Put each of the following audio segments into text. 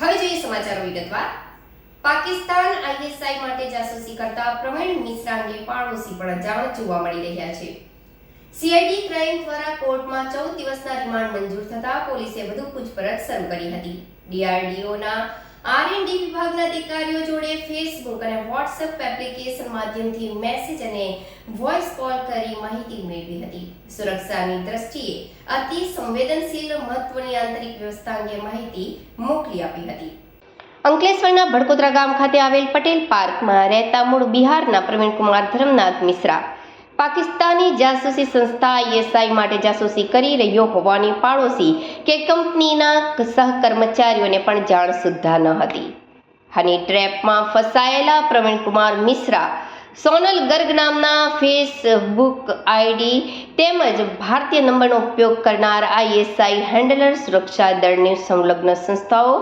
હવે જોઈએ સમાચારો વિગતવાર. પાકિસ્તાન આઈએસઆઈ માટે જાસૂસી કરતા પ્રવીણ મિશ્રા અંગે પાડોશી પણ અજાણ જોવા મળી રહ્યા છે. સીઆઈડી ક્રાઇમ દ્વારા કોર્ટમાં ચૌદ દિવસના રિમાન્ડ મંજૂર થતા પોલીસે વધુ પૂછપરછ શરૂ કરી હતી. ડીઆરડીઓના આરએનડી વિભાગના અધિકારીઓ જોડે ફેસબુક અને વોટ્સએપ એપ્લિકેશન માધ્યમથી મેસેજ અને વોઇસ કોલ કરી માહિતી મેળવી હતી. સુરક્ષાની દ્રષ્ટિએ અતિ સંવેદનશીલ મહત્વની આંતરિક વ્યવસ્થા અંગે માહિતી મોકલી આપી હતી. અંકલેશ્વરના ભડકોદરા ગામ ખાતે આવેલ પટેલ પાર્કમાં રહેતા મૂળ બિહારના પ્રવીણકુમાર ધર્મનાથ મિશ્રા પાકિસ્તાની જાસૂસી સંસ્થા આઈએસઆઈ માટે જાસૂસી કરી રહ્યો હોવાની પાડોશી કે કંપનીના સહકર્મચારીઓને પણ જાણ સુદ્ધા ન હતી. હની ટ્રેપમાં ફસાયેલા પ્રવીણકુમાર મિશ્રા, સોનલ ગર્ગ નામના ફેસબુક આઈડી તેમજ ભારતીય નંબરનો ઉપયોગ કરનાર આઈએસઆઈ હેન્ડલર સુરક્ષા દળની સંલગ્ન સંસ્થાઓ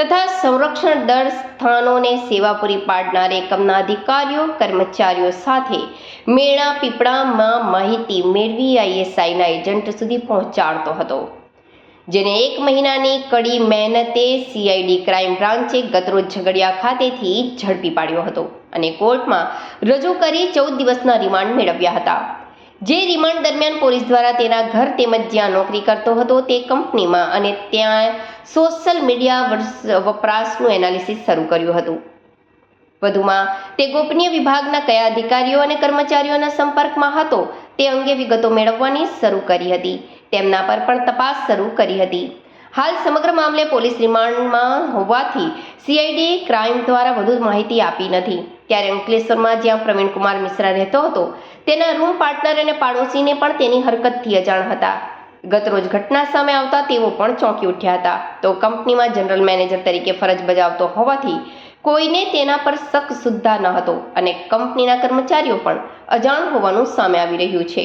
તથા સંરક્ષણ દળ સ્થાનોને સેવા પૂરી પાડનાર એકમના અધિકારીઓ, કર્મચારીઓ સાથે મેળા, પીપળામાં માહિતી મેળવી આઈએસઆઈના એજન્ટ સુધી પહોંચાડતો હતો. જેને એક મહિનાની કડી મહેનતે સીઆઈડી ક્રાઇમ બ્રાન્ચે ગતરોજ ઝઘડિયા ખાતેથી ઝડપી પાડ્યો હતો અને કોર્ટમાં રજૂ કરી ચૌદ દિવસના રિમાન્ડ મેળવ્યા હતા. જે રિમાન્ડ દરમિયાન પોલીસ દ્વારા તેના ઘર તેમજ જ્યાં નોકરી કરતો હતો તે કંપનીમાં અને ત્યાં સોશિયલ મીડિયા વપરાશનું એનાલિસિસ શરૂ કર્યું હતું. વધુમાં, તે ગોપનીય વિભાગના કયા અધિકારીઓ અને કર્મચારીઓના સંપર્કમાં હતો તે અંગે વિગતો મેળવવાની શરૂ કરી હતી. તેમના પર પણ તપાસ શરૂ કરી હતી. હાલ સમગ્ર મામલે પોલીસ રિમાન્ડમાં હોવાથી સીઆઈડી ક્રાઇમ દ્વારા વધુ માહિતી આપી નથી. ત્યારે અંકલેશ્વરમાં જ્યાં પ્રવીણકુમાર મિશ્રા રહેતો હતો, તેના રૂમ પાર્ટનર અને પાડોશીને પણ તેની હરકતથી અજાણ હતા. ગતરોજ ઘટના સામે આવતા તેઓ પણ ચોંકી ઉઠ્યા હતા. તો કંપનીમાં જનરલ મેનેજર તરીકે ફરજ બજાવતો હોવાથી કોઈને તેના પર શક સુદ્ધા ન હતો અને કંપનીના કર્મચારીઓ પણ અજાણ હોવાનું સામે આવી રહ્યું છે.